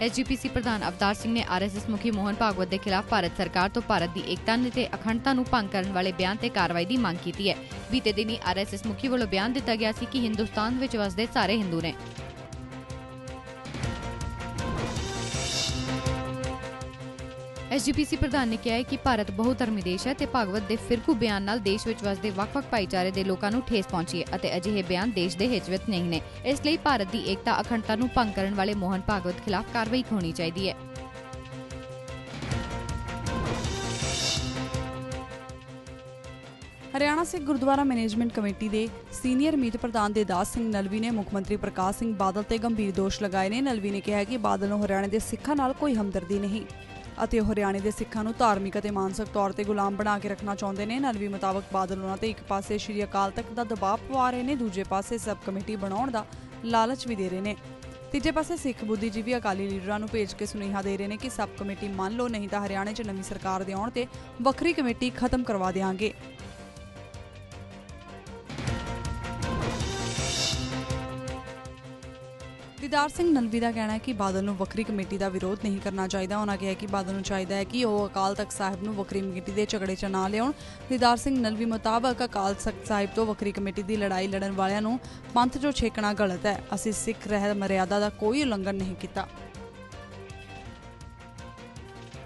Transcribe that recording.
SGPC ਪ੍ਰਧਾਨ ਅਵਤਾਰ ਸਿੰਘ ਨੇ RSS ਮੁਖੀ ਮੋਹਨ ਭਾਗਵਤ ਦੇ ਖਿਲਾਫ ਭਾਰਤ ਸਰਕਾਰ ਤੋਂ ਭਾਰਤ ਦੀ ਏਕਤਾ ਤੇ ਅਖੰਡਤਾ ਨੂੰ ਭੰਗ ਕਰਨ ਵਾਲੇ ਬਿਆਨ ਤੇ ਕਾਰਵਾਈ ਦੀ ਮੰਗ ਕੀਤੀ ਹੈ। ਬੀਤੇ ਦਿਨੀ ਆਰਐਸਐਸ ਮੁਖੀ ਵੱਲੋਂ ਬਿਆਨ ਦਿੱਤਾ ਗਿਆ ਸੀ ਕਿ ਹਿੰਦੁਸਤਾਨ ਵਿੱਚ ਵਸਦੇ ਸਾਰੇ ਹਿੰਦੂ ਨੇ। ਐਸਜੀਪੀਸੀ ਪ੍ਰਧਾਨ ਨੇ ਕਿਹਾ ਹੈ ਕਿ ਭਾਰਤ ਬਹੁਧਰਮੀ ਦੇਸ਼ ਹੈ ਤੇ ਭਾਗਵਤ ਦੇ ਫਿਰਕੂ ਬਿਆਨ ਨਾਲ ਦੇਸ਼ ਵਿੱਚ ਵਸਦੇ ਵੱਖ-ਵੱਖ ਭਾਈਚਾਰੇ ਦੇ ਲੋਕਾਂ ਨੂੰ ਠੇਸ ਪਹੁੰਚੀ ਹੈ ਅਤੇ ਅਜਿਹੇ ਬਿਆਨ ਦੇਸ਼ ਦੇ ਹਿੱਤ ਵਿੱਚ ਨਹੀਂ ਨੇ। ਇਸ ਲਈ ਭਾਰਤ ਦੀ ਏਕਤਾ, ਅਖੰਡਤਾ ਨੂੰ ਭੰਗ ਕਰਨ ਵਾਲੇ ਮੋਹਨ ਭਾਗਵਤ ਖਿਲਾਫ ਕਾਰਵਾਈ ਹੋਣੀ ਚਾਹੀਦੀ ਹੈ। ਹਰਿਆਣਾ ਸਿੱਖ ਗੁਰਦੁਆਰਾ ਮੈਨੇਜਮੈਂਟ ਕਮੇਟੀ ਦੇ ਸੀਨੀਅਰ ਮੀਤ ਪ੍ਰਧਾਨ ਦੇਦਾਸ ਸਿੰਘ ਨਲਵੀ ਨੇ ਮੁੱਖ ਮੰਤਰੀ ਪ੍ਰਕਾਸ਼ ਸਿੰਘ ਬਾਦਲ ਤੇ ਗੰਭੀਰ ਦੋਸ਼ ਲਗਾਏ ਨੇ। ਨਲਵੀ ਨੇ ਕਿਹਾ ਕਿ ਬਾਦਲ ਨੂੰ ਹਰਿਆਣੇ ਦੇ ਸਿੱਖਾਂ ਨਾਲ ਕੋਈ ਹਮਦਰਦੀ ਨਹੀਂ। ਅਤੇ ਉਹ ਹਰਿਆਣੇ ਦੇ ਸਿੱਖਾਂ ਨੂੰ ਧਾਰਮਿਕ ਅਤੇ ਮਾਨਸਿਕ ਤੌਰ ਤੇ ਗੁਲਾਮ ਬਣਾ ਕੇ ਰੱਖਣਾ ਚਾਹੁੰਦੇ ਨੇ। ਨਲਵੀ ਮੁਤਾਬਕ ਬਾਦਲ ਉਹਨਾਂ ਤੇ ਇੱਕ ਪਾਸੇ ਸ਼੍ਰੀ ਅਕਾਲ ਤਖਤ ਦਾ ਦਬਾਅ ਪਵਾ ਰਹੇ ਨੇ, ਦੂਜੇ ਪਾਸੇ ਸਬ ਕਮੇਟੀ ਬਣਾਉਣ ਦਾ ਲਾਲਚ ਵੀ ਦੇ ਰਹੇ ਨੇ। ਤੀਜੇ ਪਾਸੇ ਸਿੱਖ ਬੁੱਧੀਜੀਵੀ ਅਕਾਲੀ ਲੀਡਰਾਂ ਨੂੰ ਭੇਜ ਕੇ ਸੁਨੇਹਾ ਦੇ ਰਹੇ ਨੇ ਕਿ ਸਬ ਕਮੇਟੀ ਮੰਨ ਲਓ, ਨਹੀਂ ਤਾਂ ਹਰਿਆਣੇ 'ਚ ਨਵੀਂ ਸਰਕਾਰ ਦੇ ਆਉਣ ਤੇ ਵੱਖਰੀ ਕਮੇਟੀ ਖਤਮ ਕਰਵਾ ਦੇਵਾਂਗੇ ਦੀਦਾਰ ਸਿੰਘ ਨਲਵੀ ਦਾ ਕਹਿਣਾ ਹੈ ਕਿ ਬਾਦਲ ਨੂੰ ਵੱਖਰੀ ਕਮੇਟੀ ਦਾ ਵਿਰੋਧ ਨਹੀਂ ਕਰਨਾ ਚਾਹੀਦਾ। ਉਹਨਾਂ ਕਿਹਾ ਕਿ ਬਾਦਲ ਨੂੰ ਚਾਹੀਦਾ ਹੈ ਕਿ ਉਹ ਅਕਾਲ ਤਖਤ ਸਾਹਿਬ ਨੂੰ ਵੱਖਰੀ ਕਮੇਟੀ ਦੇ ਝਗੜੇ 'ਚ ਨਾ ਲਿਆਉਣ। ਦੀਦਾਰ ਸਿੰਘ ਨਲਵੀ ਮੁਤਾਬਕ ਅਕਾਲ ਤਖਤ ਸਾਹਿਬ ਤੋਂ ਵੱਖਰੀ ਕਮੇਟੀ ਦੀ ਲੜਾਈ ਲੜਨ ਵਾਲਿਆਂ ਨੂੰ ਪੰਥ 'ਚੋਂ ਛੇਕਣਾ ਗਲਤ ਹੈ। ਅਸੀਂ ਸਿੱਖ ਰਹਿ ਮਰਿਆਦਾ ਦਾ ਕੋਈ ਉਲੰਘਣ ਨਹੀਂ ਕੀਤਾ।